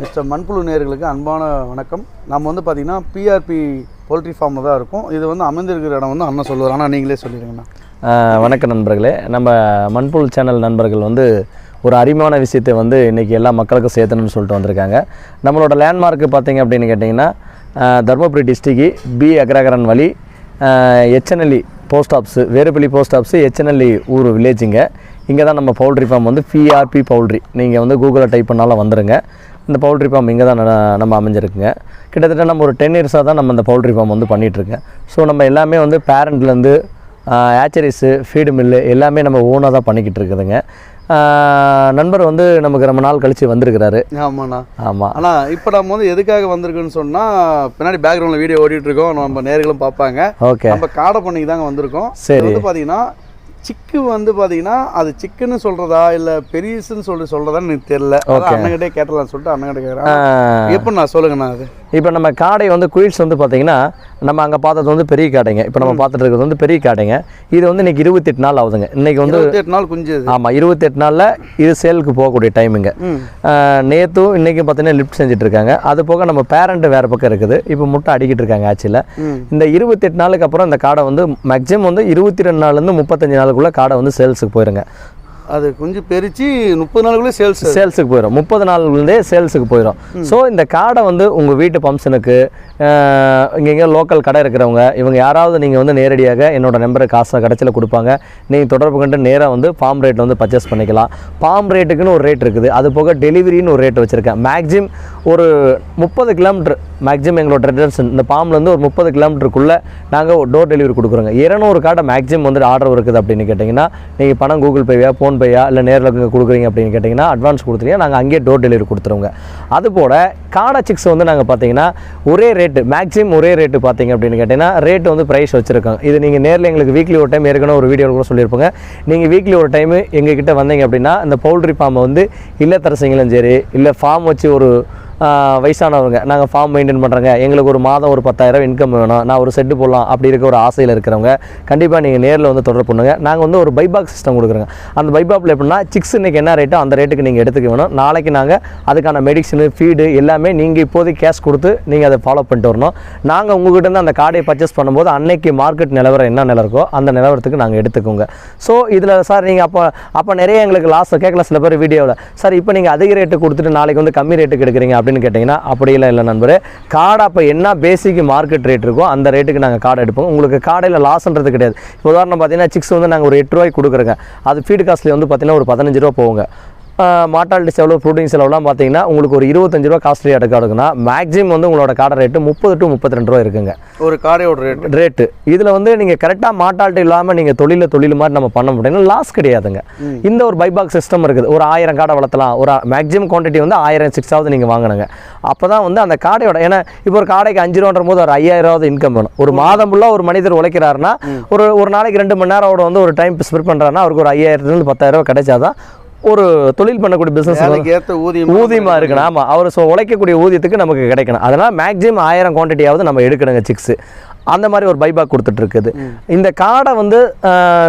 Mister மண்புழு நேர்களுக்கு அன்பான வணக்கம். நம்ம வந்து பார்த்திங்கன்னா பிஆர்பி போல்ட்ரி ஃபார்மில் தான் இருக்கும். இது வந்து அமைந்திருக்கிற இடம் வந்து அண்ணன் சொல்லுவார். ஆனால் நீங்களே சொல்லிடுங்கண்ணா. வணக்கம் நண்பர்களே. நம்ம மண்புழு சேனல் நண்பர்கள் வந்து ஒரு அருமையான விஷயத்தை வந்து இன்றைக்கி எல்லா மக்களுக்கும் சேர்த்தணும்னு சொல்லிட்டு வந்திருக்காங்க. நம்மளோட லேண்ட்மார்க்கு பார்த்தீங்க அப்படின்னு கேட்டிங்கன்னா தருமபுரி டிஸ்ட்ரிக்கு பி அக்ரகரன் வழி ஹெச்என்எல்இ போஸ்ட் ஆஃபீஸு வேறுபள்ளி போஸ்ட் ஆஃபீஸு எச்என்எல்இ ஊர் வில்லேஜுங்க இங்கே. தான் நம்ம பவுல்ட்ரி ஃபார்ம் வந்து பிஆர்பி பவுல்ட்ரி நீங்கள் வந்து கூகுளில் டைப் பண்ணாலும் வந்துடுங்க இந்த பவுல்ட்ரி ஃபார்ம் இங்கே தான் நம்ம அமைஞ்சிருக்குங்க. கிட்டத்தட்ட நம்ம ஒரு டென் இயர்ஸாக தான் நம்ம இந்த பவுல்ட்ரி ஃபார்ம் வந்து பண்ணிகிட்ருக்கேன் ஸோ நம்ம எல்லாமே வந்து பேரண்ட்லேருந்து ஆச்சரிஸு ஃபீடு மில்லு எல்லாமே நம்ம ஓனாக தான் பண்ணிக்கிட்டு இருக்குதுங்க. நண்பர் வந்து நமக்கு ரொம்ப நாள் கழித்து வந்திருக்கிறாரு. ஆமாண்ணா. ஆமாம் ஆனால் இப்போ நம்ம வந்து எதுக்காக வந்திருக்குன்னு சொன்னால் பின்னாடி பேக்ரவுண்டில் வீடியோ ஓடிட்டு இருக்கோம். நம்ம நேர்களும் பார்ப்பாங்க. ஓகே நம்ம காடை பண்ணிக்கு தாங்க வந்திருக்கோம். சரி. வந்து பார்த்தீங்கன்னா சிக்கு வந்து பார்த்தீங்கன்னா அது சிக்குன்னு சொல்கிறதா இல்லை பெரியசுன்னு சொல்லி சொல்கிறதான்னு எனக்கு தெரியல. அதான் அண்ணங்கிட்டே கேட்டலாம்னு சொல்லிட்டு அண்ணங்கிட்ட கேட்குறேன் எப்படிண்ணா சொல்லுங்கண்ணா அது? இப்போ நம்ம காடை வந்து குயில்ஸ் வந்து பார்த்தீங்கன்னா நம்ம அங்கே பார்த்தது வந்து பெரிய காடைங்க. இப்போ நம்ம பார்த்துட்டு இருக்கிறது வந்து பெரிய காடைங்க. இது வந்து இன்னைக்கு இருபத்தெட்டு நாள் ஆகுதுங்க. இன்னைக்கு வந்து இருபத்தெட்டு நாள் குஞ்சு ஆமாம் இருபத்தெட்டு நாளில் இது சேலுக்கு போகக்கூடிய டைமுங்க. நேற்றும் இன்றைக்கும் பார்த்தீங்கன்னா லிஃப்ட் செஞ்சுட்டு இருக்காங்க அது போக நம்ம பேரண்ட் வேறு பக்கம் இருக்குது. இப்போ முட்டை அடிக்கிட்டு இருக்காங்க ம். இந்த இருபத்தெட்டு நாளுக்கு அப்புறம் இந்த காடை வந்து மேக்ஸிமம் வந்து இருபத்தி ரெண்டு நாள்லேருந்து முப்பத்தஞ்சு நாளுக்குள்ளே காடை வந்து சேல்ஸுக்கு போயிருங்க. அது குஞ்சு பெருச்சு முப்பது நாளுக்குள்ளே சேல்ஸ் சேல்ஸுக்கு போயிடும் முப்பது நாள்லேருந்தே சேல்ஸுக்கு போயிடும் ஸோ இந்த காடை வந்து உங்கள் வீட்டு ஃபங்க்ஷனுக்கு இங்கே லோக்கல் கடை இருக்கிறவங்க இவங்க யாராவது நீங்கள் வந்து நேரடியாக என்னோட நம்பருக்கு காசை கடைச்சியில் கொடுப்பாங்க. நீங்கள் தொடர்பு கொண்டு நேராக வந்து ஃபார்ம் ரேட் வந்து பர்ச்சேஸ் பண்ணிக்கலாம். ஃபார்ம் ரேட்டுக்குன்னு ஒரு ரேட் இருக்குது. அது போக டெலிவரின்னு ஒரு ரேட் வச்சுருக்கேன். மேக்ஸிம் ஒரு முப்பது கிலோமீட்டர் மேக்ஸிமம் எங்களோட ரெடன்ஷன் இந்த ஃபார்ம்லேருந்து ஒரு முப்பது கிலோமீட்டருக்குள்ளே நாங்கள் டோர் டெலிவரி கொடுக்குறோங்க. இருநூறு கார்டை மேக்ஸிமம் வந்து ஆர்டர் இருக்குது அப்படின்னு கேட்டிங்கன்னா நீங்கள் பணம் கூகுள் பேயா ஃபோன்பேயா இல்லை நேரில் கொடுக்குறீங்க அப்படின்னு கேட்டிங்கன்னா அட்வான்ஸ் கொடுத்துட்டீங்கன்னா நாங்கள் அங்கேயே டோர் டெலிவரி கொடுத்துருவோங்க. அதுபோல் காடா சிக்ஸ் வந்து நாங்கள் பார்த்தீங்கன்னா ஒரே ரேட்டு மேக்ஸிமம் ஒரே ரேட்டு பார்த்தீங்க அப்படின்னு கேட்டிங்கன்னா ரேட்டு வந்து ப்ரைஸ் வச்சுருக்கோம் இது நீங்கள் நேரில் எங்களுக்கு வீக்லி ஒரு டைம் ஏற்கனவே ஒரு வீடியோ கூட சொல்லியிருப்போங்க. நீங்கள் வீக்லி ஒரு டைம் எங்ககிட்ட வந்தீங்க அப்படின்னா இந்த பவுல்ட்ரி ஃபார்மை வந்து இல்லத்தரசிங்களும் சரி இல்லை ஃபார்ம் வச்சு ஒரு வயசானவங்க. நாங்கள் ஃபார்ம் மெயின்டைன் பண்ணுறோங்க எங்களுக்கு ஒரு மாதம் ஒரு பத்தாயிரம் இன்கம் வேணும். நான் ஒரு செட்டு போடலாம். அப்படி இருக்க ஒரு ஆசையில் இருக்கிறவங்க கண்டிப்பாக நீங்கள் நேரில் வந்து தொடர்பு பண்ணுங்க. நாங்கள் வந்து ஒரு பைபாக் சிஸ்டம் கொடுக்குறோங்க. அந்த பைபாக்கில் எப்படின்னா சிக்ஸ் இன்னைக்கு என்ன ரேட்டோ அந்த ரேட்டுக்கு நீங்கள் எடுத்துக்க வேணும். நாளைக்கு நாங்கள் அதுக்கான மெடிசனு ஃபீடு எல்லாமே நீங்கள் இப்போதைக்கு கேஷ் கொடுத்து நீங்கள் அதை ஃபாலோ பண்ணிட்டு வரணும். நாங்கள் உங்கள்கிட்ட இருந்து அந்த கார்டை பர்ச்சேஸ் பண்ணும்போது அன்னைக்கு மார்க்கெட் நிலவரம் என்ன நிலம் அந்த நிலவரத்துக்கு நாங்கள் எடுத்துக்கோங்க. ஸோ இதில் சார் நீங்கள் அப்போ அப்போ நிறைய எங்களுக்கு லாஸ் கேட்கல சில பேர் வீடியோவில் சார் இப்போ நீங்கள் அதிக ரேட்டு கொடுத்துட்டு நாளைக்கு வந்து கம்மி ரேட்டுக்கு எடுக்கிறீங்க அப்படின்னு கேட்டிங்கன்னா அப்படியெல்லாம் இல்லை நண்பரு. காடை அப்போ என்ன பேசிக் மார்க்கெட் ரேட் இருக்கோ அந்த ரேட்டுக்கு நாங்கள் காடை எடுப்போம். உங்களுக்கு காடையில் லாஸ்ன்றது கிடையாது. இப்போ உதாரணம் பார்த்தீங்கன்னா சிக்ஸ் வந்து நாங்கள் ஒரு எட்டு ரூபாய்க்கு கொடுக்குறோங்க. அது ஃபீடு காஸ்ட்லேயே வந்து பார்த்தீங்கன்னா ஒரு பதினஞ்சு ரூபா போவோங்க மாட்டாலிட்டி செலவு ப்ரோட்டீன் செலவுலாம் பார்த்தீங்கன்னா உங்களுக்கு ஒரு இருபத்தஞ்சு ரூபா காஸ்ட்லி எடுக்குன்னா மேக்ஸிமம் வந்து உங்களோட காடை ரேட்டு முப்பது டு முப்பத்தி ரெண்டு ரூபா இருக்குங்க. ஒரு காடையோட ரேட் ரேட்டு இதில் வந்து நீங்கள் கரெக்டாக மாட்டால்ட்டு இல்லாமல் நீங்கள் தொழில தொழில் மாதிரி நம்ம பண்ண முடியும். லாஸ் கிடையாதுங்க. இந்த ஒரு பைபாக் சிஸ்டம் இருக்குது. ஒரு ஆயிரம் காடை வளர்த்தலாம். ஒரு மேக்ஸிமம் குவான்டிட்டி வந்து ஆயிரம் சிக்ஸாவது நீங்கள் வாங்கினுங்க அப்போ தான் வந்து அந்த காடையோட ஏன்னா இப்போ ஒரு காடைக்கு அஞ்சு ரூபான்ற போது ஒரு ஐயாயிரமாவது இன்கம் வேணும். ஒரு மாதம் ஃபுல்லாக ஒரு மனிதர் உழைக்கிறாருன்னா ஒரு ஒரு நாளைக்கு ரெண்டு மணி நேரம் வந்து ஒரு டைம் ஸ்பெண்ட் பண்ணுறாருன்னா அவருக்கு ஒரு ஐயாயிரத்துலேருந்து பத்தாயிரம் ரூபாய் கிடைச்சாதான் ஒரு தொழில் பண்ணக்கூடிய பிஸ்னஸ் ஏற்ற ஊதியம் ஊதியமா இருக்கணும். ஆமா. அவர் ஸோ உழைக்கக்கூடிய ஊதியத்துக்கு நமக்கு கிடைக்கணும். அதனால் மேக்ஸிமம் ஆயிரம் குவான்டிட்டியாவது நம்ம எடுக்கணுங்க சிக்ஸ் அந்த மாதிரி ஒரு பைபாக் கொடுத்துட்டு இருக்குது இந்த காடை வந்து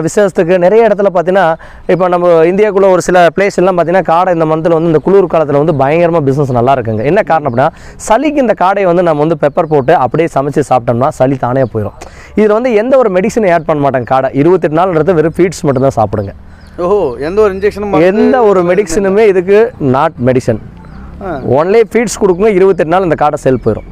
விசேஷத்துக்கு நிறைய இடத்துல பார்த்தீங்கன்னா இப்போ நம்ம இந்தியாக்குள்ள ஒரு சில பிளேஸ் எல்லாம் பார்த்தீங்கன்னா காடை இந்த மந்தில் வந்து இந்த குளிர் காலத்தில் வந்து பயங்கரமாக பிஸ்னஸ் நல்லா இருக்குங்க. என்ன காரணம் அப்படின்னா சளிக்கு இந்த காடையை வந்து நம்ம வந்து பெப்பர் போட்டு அப்படியே சமைச்சு சாப்பிட்டோம்னா சளி தானே போயிடும் இதில் வந்து எந்த ஒரு மெடிசனும் ஆட் பண்ண மாட்டாங்க காடை. இருபத்தெட்டு நாள்ன்றது வெறும் ஃபீட்ஸ் மட்டும் தான் சாப்பிடுங்க. ஓஹோ எந்த ஒரு இன்ஜெக்ஷனும் எந்த ஒரு மெடிசனுமே இதுக்கு நாட் மெடிசன் ஒன்லே ஃபீட்ஸ் கொடுக்குங்க இருபத்தெட்டு நாள் இந்த காடை செல் போயிடும்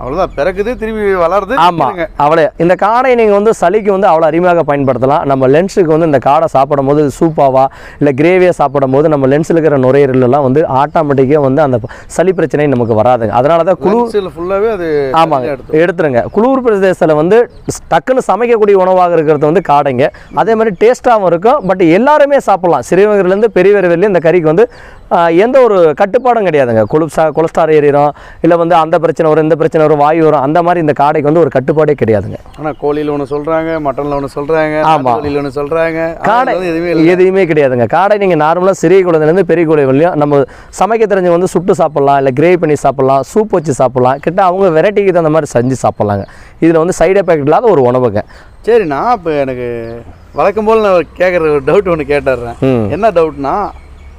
அவ்வளோதான் பிறக்குது திரும்பி வளருது ஆமாம். அவ்வளோ இந்த காடை நீங்கள் வந்து சளிக்கு வந்து அவ்வளோ அருமையாக பயன்படுத்தலாம். நம்ம லென்ஸுக்கு வந்து இந்த காடை சாப்பிடும் போது சூப்பாவா இல்லை கிரேவியாக சாப்பிடும் போது நம்ம லென்ஸில் இருக்கிற நுரையீரலெல்லாம் வந்து ஆட்டோமேட்டிக்காக வந்து அந்த சளி பிரச்சனை நமக்கு வராதுங்க. அதனால தான் லங்ஸில் ஃபுல்லாகவே அது ஆமாங்க எடுத்து எடுத்துருங்க. குளிர் பிரதேசத்தில் வந்து டக்குன்னு சமைக்கக்கூடிய உணவாக இருக்கிறது வந்து காடைங்க. அதே மாதிரி டேஸ்ட்டாகவும் இருக்கும். பட் எல்லாருமே சாப்பிடலாம். சிறியவங்கலேருந்து பெரியவர் வரையிலும் இந்த கறிக்கு வந்து எந்த ஒரு கட்டுப்பாடும் கிடையாதுங்க. கொழுப்சா கொலஸ்ட்ரால் ஏறிடும் இல்லை வந்து அந்த பிரச்சனை வரும் இந்த பிரச்சனை வரும் வாயு வரும் அந்த மாதிரி இந்த காடைக்கு வந்து ஒரு கட்டுப்பாடே கிடையாதுங்க. ஆனால் கோழியில் ஒன்று சொல்கிறாங்க மட்டனில் ஒன்று சொல்கிறாங்க ஆமா. கோழியில் ஒன்று சொல்கிறாங்க காடை எதுவுமே எதுவுமே கிடையாதுங்க. காடை நீங்கள் நார்மலாக சிறிய குழந்தைலேருந்து பெரிய குழந்தை வரையும் நம்ம சமைக்க தெரிஞ்ச வந்து சுட்டு சாப்பிட்லாம் இல்லை கிரேவி பண்ணி சாப்பிட்லாம் சூப் வச்சு சாப்பிட்லாம் கிட்ட அவங்க வெரைட்டிக்கு தகுந்த மாதிரி செஞ்சு சாப்பிட்லாங்க. இதில் வந்து சைடு எஃபெக்ட் இல்லாத ஒரு உணவுங்க. சரிண்ணா இப்போ எனக்கு வழக்கம் போல் நான் கேட்குற ஒரு டவுட் ஒன்று கேட்டுடுறேன் என்ன டவுட்னா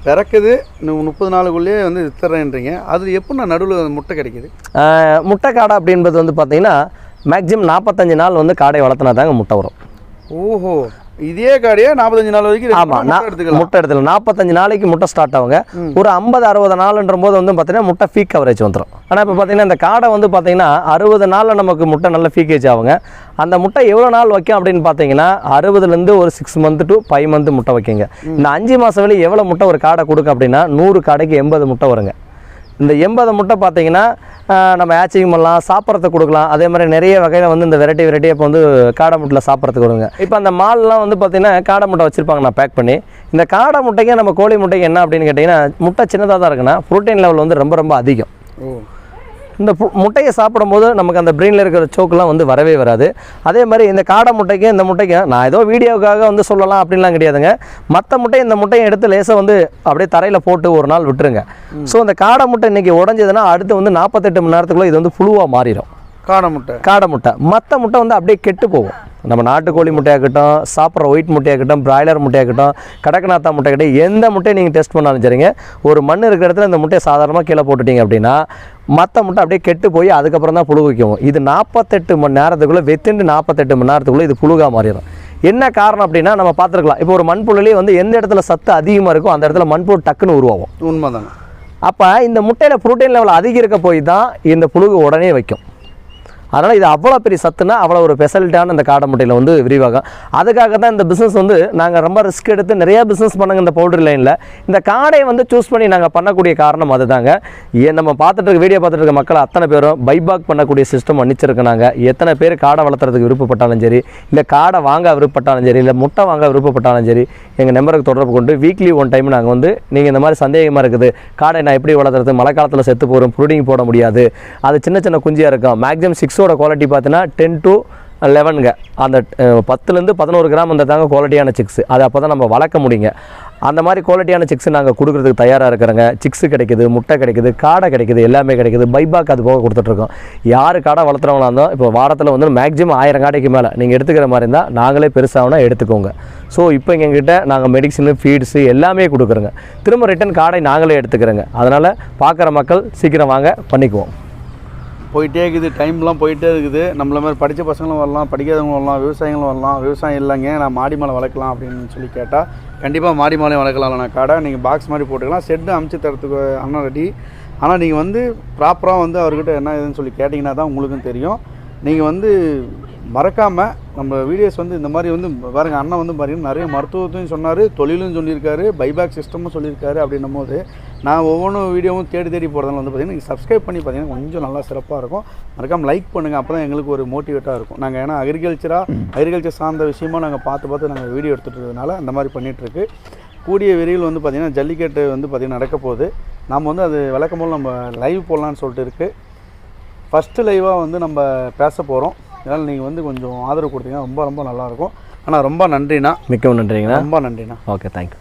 பிறக்குது இன்னும் முப்பது நாளுக்குள்ளேயே வந்து வித்துறேன்றீங்க. அது எப்படிண்ணா நடுவில் முட்டை கிடைக்குது? முட்டை காடை அப்படின்றது வந்து பார்த்தீங்கன்னா மேக்ஸிமம் நாற்பத்தஞ்சு நாள் வந்து காடை வளர்த்தினா தாங்க முட்டை வரும். ஓஹோ. இதே காடையே நாற்பத்தஞ்சு நாள் வரைக்கும் ஆமாம் எடுத்துக்கலாம். முட்டை எடுத்துல நாற்பத்தஞ்சு நாளைக்கு முட்டை ஸ்டார்ட் ஆகுங்க. ஒரு ஐம்பது அறுபது நாள்ன்ற போது வந்து பார்த்தீங்கன்னா முட்டை ஃபீக் கவரேஜ் வந்துடும் ஆனால் இப்போ பார்த்தீங்கன்னா இந்த காடை வந்து பார்த்தீங்கன்னா அறுபது நாளில் நமக்கு முட்டை நல்ல ஃபீக்கேஜ் ஆகுங்க. அந்த முட்டை எவ்வளோ நாள் வைக்கும் அப்படின்னு பார்த்தீங்கன்னா அறுபதுலேருந்து ஒரு six month to five month முட்டை வைக்குங்க. இந்த அஞ்சு மாதம் வரை எவ்வளோ முட்டை ஒரு காடை கொடுக்கும் அப்படின்னா நூறு காடைக்கு எண்பது முட்டை வருங்க. இந்த எண்பது முட்டை பார்த்தீங்கன்னா நம்ம ஆச்சிங் பண்ணலாம் சாப்பிட்றதுக்கு கொடுக்கலாம். அதே மாதிரி நிறைய வகையில் வந்து இந்த வெரைட்டி வெரைட்டியாக இப்போ வந்து காடை முட்டையில் சாப்பிட்றதுக்கு கொடுங்க. இப்போ அந்த மால்லாம் வந்து பார்த்தீங்கன்னா காடை முட்டை வச்சுருப்பாங்க நான் பேக் பண்ணி. இந்த காடை முட்டைக்கு நம்ம கோழி முட்டைக்கு என்ன அப்படின்னு கேட்டிங்கன்னா முட்டை சின்னதாக தான் இருக்குன்னா ப்ரோட்டீன் லெவல் வந்து ரொம்ப ரொம்ப அதிகம். ஓ. இந்த முட்டையை சாப்பிடும்போது நமக்கு அந்த பிரெயினில் இருக்கிற சோக்கெலாம் வந்து வரவே வராது. அதே மாதிரி இந்த காடை முட்டைக்கு இந்த முட்டைக்கு நான் ஏதோ வீடியோவுக்காக வந்து சொல்லலாம் அப்படின்லாம் கிடையாதுங்க. மற்ற முட்டை இந்த முட்டையை எடுத்து லேசாக வந்து அப்படியே தரையில் போட்டு ஒரு நாள் விட்டுருங்க. ஸோ இந்த காடை முட்டை இன்றைக்கி உடஞ்சதுன்னா அடுத்து வந்து நாற்பத்தெட்டு மணி நேரத்துக்குள்ளே இது வந்து புழுவாக மாறிடும் காடை முட்டை. காடை முட்டை. மற்ற முட்டை வந்து அப்படியே கெட்டு போகும். நம்ம நாட்டுக்கோழி முட்டையாகட்டும் சாப்பிட்ற ஒயிட் முட்டையாகட்டும் பிராய்லர் முட்டையாகட்டும் கடக்கநாத்தா முட்டையாகட்டும் எந்த முட்டையை நீங்கள் டெஸ்ட் பண்ணாலும் சரிங்க ஒரு மண் இருக்கிற இடத்துல இந்த முட்டையை சாதாரணமாக கீழே போட்டுட்டீங்க அப்படின்னா மற்ற முட்டை அப்படியே கெட்டு போய் அதுக்கப்புறம் தான் புழு வைக்கும். இது நாற்பத்தெட்டு மணி நேரத்துக்குள்ளே வெத்திண்டு நாற்பத்தெட்டு மணி நேரத்துக்குள்ளே இது புழுகாக மாறிடும். என்ன காரணம் அப்படின்னா நம்ம பார்த்துருக்கலாம். இப்போ ஒரு மண்புழுலேயே வந்து எந்த இடத்துல சத்து அதிகமாக இருக்கோ அந்த இடத்துல மண்புழு டக்குன்னு உருவாகும். உண்மைதாங்க. அப்போ இந்த முட்டையில் புரோட்டீன் லெவல் அதிகம் இருக்க போய் தான் இந்த புழுகு உடனே வைக்கும். அதனால் இது அவ்வளோ பெரிய சத்துனா அவ்வளோ ஒரு ஃபெசிலிட்டியான இந்த காடை முட்டையில் வந்து விரிவாகும். அதுக்காக தான் இந்த பிஸ்னஸ் வந்து நாங்கள் ரொம்ப ரிஸ்க் எடுத்து நிறையா பிஸ்னஸ் பண்ணுங்க இந்த பவுடர் லைனில் இந்த காடையை வந்து சூஸ் பண்ணி நாங்கள் பண்ணக்கூடிய காரணம் அதுதாங்க. ஏன் நம்ம பார்த்துட்டு இருக்க வீடியோ பார்த்துட்டு இருக்க மக்கள் அத்தனை பேரும் பைபாக் பண்ணக்கூடிய சிஸ்டம் அனுப்பிச்சிருக்காங்க எத்தனை பேர் காடை வளர்த்துறதுக்கு விருப்பப்பட்டாலும் சரி இல்லை காடை வாங்க விருப்பப்பட்டாலும் சரி இல்லை முட்டை வாங்க விருப்பப்பட்டாலும் சரி எங்கள் நம்பருக்கு தொடர்பு கொண்டு வீக்லி ஒன் டைம் நாங்கள் வந்து நீங்கள் இந்த மாதிரி சந்தேகமாக இருக்குது. காடை நான் எப்படி வளர்த்துறது? மழை காலத்தில் செத்து போகிறோம் ப்ரூடிங் போட முடியாது. அது சின்ன சின்ன குஞ்சியாக இருக்கும். மேக்ஸிமம் சிக்ஸ் சிக்ஸோட குவாலிட்டி பார்த்தீங்கன்னா டென் டு லெவனுங்க அந்த பத்துலேருந்து பதினோரு கிராம் அந்த தாங்க குவாலிட்டியான சிக்ஸ் அதை அப்போ தான் நம்ம வளர்க்க முடியுங்க. அந்த மாதிரி குவாலிட்டியான சிக்ஸ் நாங்கள் கொடுக்குறதுக்கு தயாராக இருக்கிறோங்க. சிக்ஸ் கிடைக்குது முட்டை கிடைக்குது காடை கிடைக்குது எல்லாமே கிடைக்குது. பைபாக் அது போக கொடுத்துட்ருக்கோம் யார் காடை வளர்த்துறவங்களா இருந்தோம் இப்போ வாரத்தில் வந்து மேக்ஸிமம் ஆயிரம் காடைக்கு மேலே நீங்கள் எடுத்துக்கிற மாதிரி இருந்தால் நாங்களே பெருசாகனா எடுத்துக்கோங்க. ஸோ இப்போ எங்ககிட்ட நாங்கள் மெடிசனு ஃபீட்ஸு எல்லாமே கொடுக்குறோங்க. திரும்ப ரிட்டன் காடை நாங்களே எடுத்துக்கிறோங்க. அதனால் பார்க்குற மக்கள் சீக்கிரம் வாங்க பண்ணிக்குவோம். போயிட்டே இருக்குது டைம்லாம் போயிட்டே இருக்குது. நம்மள மாதிரி படித்த பசங்களும் வரலாம் படிக்காதவங்களும் வரலாம் விவசாயிகளும் வரலாம் விவசாயம் இல்லைங்க நான் மாடி மாலை வளர்க்கலாம் அப்படின்னு சொல்லி கேட்டால் கண்டிப்பாக மாடி மேலே வளர்க்கலாம் நான் கடை நீங்கள் பாக்ஸ் மாதிரி போட்டுக்கலாம் செட்டு அமைச்சு தரத்துக்கு அண்ணன் ரெடி ஆனால் நீங்கள் வந்து ப்ராப்பராக வந்து அவர்கிட்ட என்ன ஏதுன்னு சொல்லி கேட்டிங்கன்னா தான் உங்களுக்கும் தெரியும். நீங்கள் வந்து மறக்காமல் நம்ம வீடியோஸ் வந்து இந்த மாதிரி வந்து பாருங்க அண்ணன் வந்து பாருங்க நிறைய மருத்துவத்தையும் சொன்னார் தொழிலும் சொல்லியிருக்காரு பைபேக் சிஸ்டமும் சொல்லியிருக்காரு அப்படின்னும் போது நான் ஒவ்வொன்றும் வீடியோவும் தேடி தேடி போகிறதுனால வந்து பார்த்தீங்கன்னா நீங்கள் சப்ஸ்கிரைப் பண்ணி பார்த்தீங்கன்னா கொஞ்சம் நல்லா சிறப்பாக இருக்கும். மறக்காமல் லைக் பண்ணுங்கள் அப்போ தான் எங்களுக்கு ஒரு மோட்டிவேட்டாக இருக்கும். நாங்கள் ஏன்னா அக்ரிகல்ச்சராக அக்ரிகல்ச்சர் சார்ந்த விஷயமா நாங்கள் பார்த்து பார்த்து நாங்கள் வீடியோ எடுத்துகிட்டு இருக்கிறதுனால அந்த மாதிரி பண்ணிகிட்ருக்கு கூடிய விரைவில் வந்து பார்த்திங்கன்னா ஜல்லிக்கட்டு வந்து பார்த்திங்கன்னா நடக்க போகுது. நம்ம வந்து அது வழக்கம் போல் நம்ம லைவ் போடலான்னு சொல்லிட்டு இருக்குது ஃபஸ்ட்டு லைவாக வந்து நம்ம பேச போகிறோம் இதனால் நீங்கள் வந்து கொஞ்சம் ஆதரவு கொடுத்தீங்கன்னா ரொம்ப ரொம்ப நல்லாயிருக்கும். ஆனால் ரொம்ப நன்றிண்ணா. மிக்கவும் நன்றிங்கண்ணா. ரொம்ப நன்றிண்ணா. Okay thank you